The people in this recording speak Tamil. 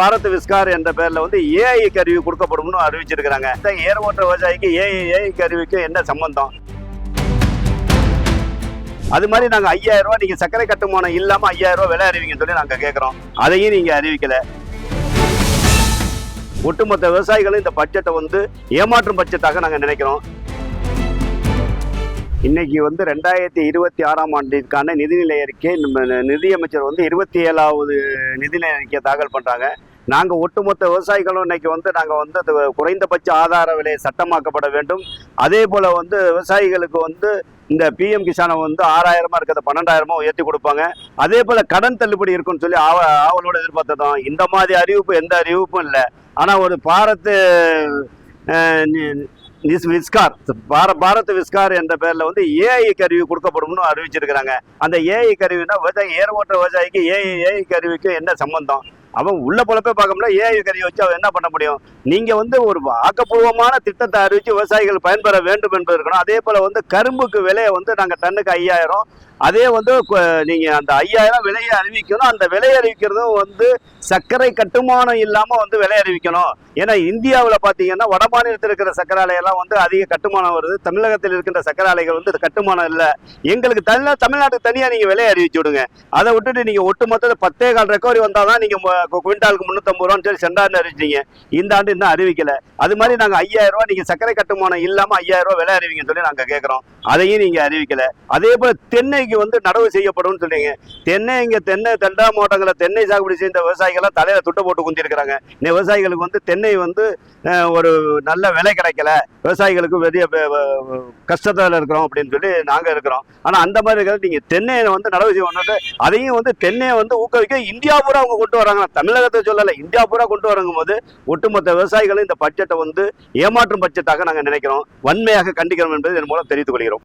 பாரத் விஸ்கார் என்ற பேர்ல வந்து ஏஐ கருவி கொடுக்கப்படும்னு அறிவிச்சிருக்கிறாங்க. இந்த ஏர் ஓட்ட விவசாயிக்கு ஏஐ ஏஐ கருவிக்கு என்ன சம்பந்தம்? அது மாதிரி நாங்க ஐயாயிரம் ரூபாய் நீங்க சர்க்கரை கட்டுமானம் இல்லாம ஐயாயிரம் ரூபாய் விலை அறிவிங்கன்னு சொல்லி நாங்க கேட்குறோம் அதையும் நீங்க அறிவிக்கல. ஒட்டுமொத்த விவசாயிகளும் இந்த பட்ஜெட்டை வந்து ஏமாற்றும் பட்ஜெட்டாக நாங்க நினைக்கிறோம். இன்னைக்கு வந்து ரெண்டாயிரத்தி இருபத்தி ஆறாம் ஆண்டிற்கான நிதிநிலை அறிக்கை நம்ம நிதியமைச்சர் வந்து இருபத்தி ஏழாவது நிதிநிலை அறிக்கையை தாக்கல் பண்றாங்க. நாங்கள் ஒட்டுமொத்த விவசாயிகளும் இன்னைக்கு வந்து நாங்கள் வந்து அது குறைந்தபட்ச ஆதார விலை சட்டமாக்கப்பட வேண்டும். அதே போல் வந்து விவசாயிகளுக்கு வந்து இந்த பிஎம் கிசானை வந்து ஆறாயிரமா இருக்கிறத பன்னெண்டாயிரமா உயர்த்தி கொடுப்பாங்க. அதே போல் கடன் தள்ளுபடி இருக்கும்னு சொல்லி ஆவ ஆவலோட எதிர்பார்த்ததும் இந்த மாதிரி அறிவிப்பு எந்த அறிவிப்பும் இல்லை. ஆனால் ஒரு பாரத்து நிஸ் விஸ்கார் பார பாரத் விஸ்கார் என்ற பேரில் வந்து ஏஐ கருவி கொடுக்கப்படும்னு அறிவிச்சிருக்கிறாங்க. அந்த ஏஐ கருவினா விவசாயி ஏர் ஓட்டுற விவசாயிக்கு ஏஐ ஏஐ கருவிக்கு என்ன சம்பந்தம்? அவன் உள்ள பொழப்பே பார்க்க முடியல ஏஐ கறியை வச்சு அவன் என்ன பண்ண முடியும்? நீங்க வந்து ஒரு ஆக்கப்பூர்வமான திட்டத்தை அறிவிச்சு விவசாயிகள் பயன்பெற வேண்டும் என்பது இருக்கணும். அதே போல வந்து கரும்புக்கு விலையை வந்து நாங்க டன்னுக்கு ஐயாயிரம். அதே வந்து நீங்கள் நீங்க அந்த ஐயாயிரம் விலையை அறிவிக்கணும். அந்த விலை அறிவிக்கிறதும் வந்து சர்க்கரை கட்டுமானம் இல்லாம வந்து விலை அறிவிக்கணும். ஏன்னா இந்தியாவில் பார்த்தீங்கன்னா வட மாநிலத்தில் இருக்கிற சர்க்கரை ஆலையெல்லாம் வந்து அதிக கட்டுமானம் வருது. தமிழகத்தில் இருக்கின்ற சர்க்கரை ஆலைகள் வந்து இது கட்டுமானம் இல்லை. எங்களுக்கு தனியாக தமிழ்நாட்டுக்கு தனியாக நீங்கள் விலையை அறிவிச்சு விடுங்க. அதை விட்டுட்டு நீங்கள் ஒட்டுமொத்த பத்தே கால் ரெக்கவரி வந்தால் தான் நீங்கள் குவிண்டாலுக்கு முந்நூற்றம்பது ரூபான்னு சொல்லி சென்றாண்டு அறிவிச்சிங்க இந்த ஆண்டு இன்னும் அறிவிக்கல. அது மாதிரி நாங்கள் ஐயாயிரம் ரூபா நீங்கள் சர்க்கரை கட்டுமானம் இல்லாமல் ஐயாயிரம் ரூபா விலை அறிவிங்கன்னு சொல்லி நாங்கள் கேட்குறோம் அதையும் நீங்கள் அறிவிக்கல. அதே போல் தென்னைக்கு வந்து நடவு செய்யப்படும்னு சொல்றீங்க. தென்னை இங்க தென்னை தெண்டா மாவட்டங்களில் தென்னை சாகுபடி செய்த விவசாயிகள்லாம் தலையில துட்டை போட்டு குந்திருக்கிறாங்க. இந்த விவசாயிகளுக்கு வந்து தென்னை வந்து ஒரு நல்ல விலை கிடைக்கல. விவசாயிகளுக்கு பெரிய கஷ்டத்தில் இருக்கிறோம் அப்படின்னு சொல்லி நாங்கள் இருக்கிறோம். ஆனால் அந்த மாதிரி இருக்கிறது நீங்கள் தென்னையை வந்து நடவு செய்யணும்னு அதையும் வந்து தென்னையை வந்து ஊக்குவிக்க இந்தியா பூரா அவங்க கொண்டு வராங்க. தமிழகத்தை சொல்லலை இந்தியா பூரா கொண்டு வரங்கும் போது ஒட்டுமொத்த விவசாயிகளும் இந்த பட்ஜெட்டை வந்து ஏமாற்றும் பட்ஜெட்டாக நாங்கள் நினைக்கிறோம். வன்மையாக கண்டிக்கிறோம் என்பது இதன் மூலம் தெரிவித்துக் கொள்கிறோம்.